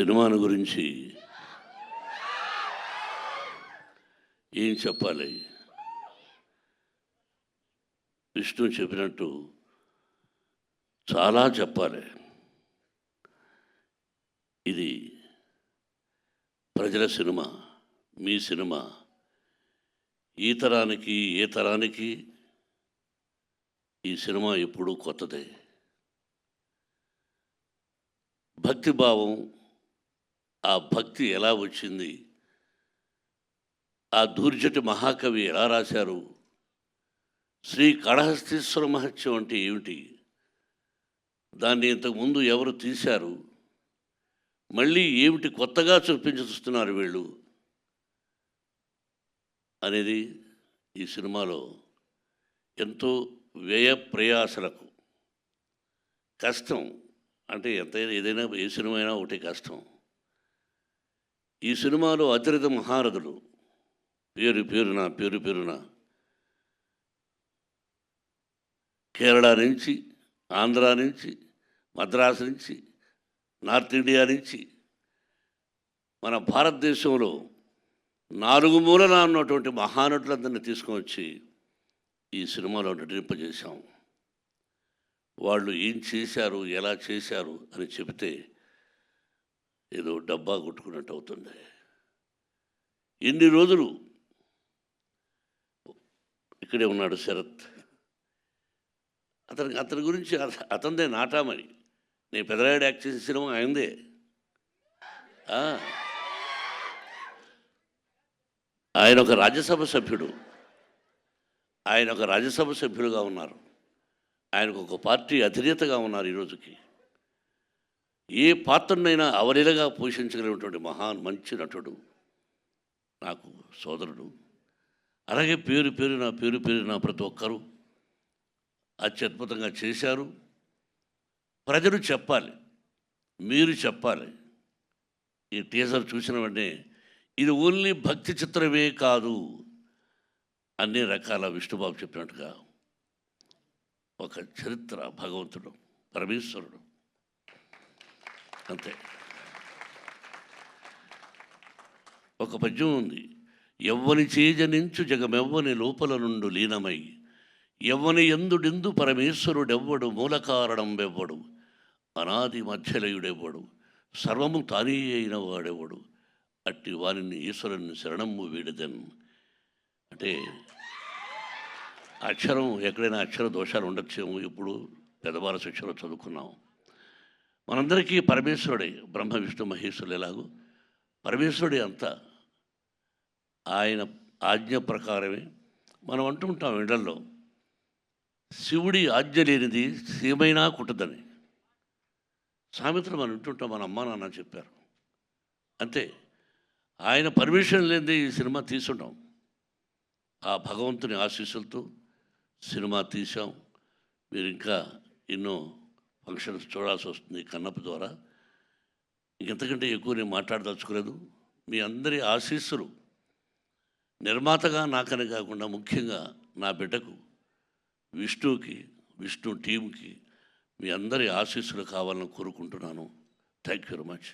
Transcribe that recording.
సినిమాను గురించి ఏం చెప్పాలి? విష్ణు చెప్పినట్టు చాలా చెప్పాలి. ఇది ప్రజల సినిమా మీ సినిమా. ఈ తరానికి ఏ తరానికి ఈ సినిమా ఎప్పుడూ కొత్తదే. భక్తి భావం ఆ భక్తి ఎలా వచ్చింది? ఆ దూర్జటి మహాకవి ఎలా రాశారు? శ్రీ కళహస్తీశ్వర మహత్యం అంటే ఏమిటి? దాన్ని ఇంతకుముందు ఎవరు తీశారు? మళ్ళీ ఏమిటి కొత్తగా చూపించుతున్నారు వీళ్ళు? అనేది ఈ సినిమాలో ఎంతో వ్యయ ప్రయాసలకు కష్టం. అంటే ఎంతైనా ఏదైనా ఏ సినిమా అయినా ఒకటి కష్టం. ఈ సినిమాలో అతిరిత మహారథులు పేరు పేరున పేరు పేరున. కేరళ నుంచి ఆంధ్ర నుంచి మద్రాసు నుంచి నార్త్ ఇండియా నుంచి మన భారతదేశంలో నాలుగు మూలన ఉన్నటువంటి మహానటులందరినీ తీసుకొని ఈ సినిమాలో నటింపజేశాం. వాళ్ళు ఏం చేశారు ఎలా చేశారు అని చెబితే ఏదో డబ్బా కొట్టుకున్నట్టు అవుతుంది. ఎన్ని రోజులు ఇక్కడే ఉన్నాడు శరత్. అతనికి అతని గురించి అతనిదే నాటామని నేను పెదరాయుడు యాక్ట్ చేసిన సినిమా ఆయనదే. ఆయన ఒక రాజ్యసభ సభ్యుడు. ఆయన ఒక రాజ్యసభ సభ్యులుగా ఉన్నారు. ఆయనకు ఒక పార్టీ అధినేతగా ఉన్నారు ఈ రోజుకి. ఏ పాత్రనైనా అవలీలగా పోషించగలిగినటువంటి మహాన్ మంచి నటుడు నాకు సోదరుడు. అలాగే పేరు పేరు నా పేరు పేరు నా ప్రతి ఒక్కరూ అత్యద్భుతంగా చేశారు. ప్రజలు చెప్పాలి మీరు చెప్పాలి. ఈ టీజర్ చూసిన వెంటనే ఇది ఓన్లీ భక్తి చిత్రమే కాదు అన్ని రకాల విష్ణుబాబు చెప్పినట్టుగా ఒక చరిత్ర భగవంతుడు పరమేశ్వరుడు. అంతే. ఒక పద్యం ఉంది. ఎవ్వని చేజనించు జగమెవ్వని లోపల నుండు లీనమై ఎవ్వని ఎందుడెందు పరమేశ్వరుడెవ్వడు మూల కారణం వెవ్వడు అనాది మధ్యలయుడెవ్వడు సర్వము తానే అయిన వాడెవడు అట్టి వారిని ఈశ్వరుని శరణము వీడదన్. అంటే అక్షరం ఎక్కడైనా అక్షర దోషాలు ఉండొచ్చేమో ఇప్పుడు పెద్దవారి శిక్షలో చదువుకున్నాం. మనందరికీ పరమేశ్వరుడే బ్రహ్మ విష్ణు మహేశ్వరులు ఎలాగో. పరమేశ్వరుడే అంతా ఆయన ఆజ్ఞ ప్రకారమే మనం అంటుంటాం ఇళ్ళలో శివుడి ఆజ్ఞ లేనిది సీమైనా కుట్టదని. సామెతలు మనం వింటుంటాం మన అమ్మా నాన్న చెప్పారు. అంతే ఆయన పర్మిషన్ లేనిదే ఈ సినిమా తీసుంటాం. ఆ భగవంతుని ఆశీస్సులతో సినిమా తీసాం మీరు ఇంకా ఎన్నో ఫంక్షన్స్ చూడాల్సి వస్తుంది కన్నప్ప ద్వారా. ఇంతకంటే ఎక్కువ నేను మాట్లాడదలుచుకోలేదు. మీ అందరి ఆశీస్సులు నిర్మాతగా నాకనే కాకుండా ముఖ్యంగా నా బిడ్డకు విష్ణుకి విష్ణు టీంకి మీ అందరి ఆశీస్సులు కావాలని కోరుకుంటున్నాను. Thank you very much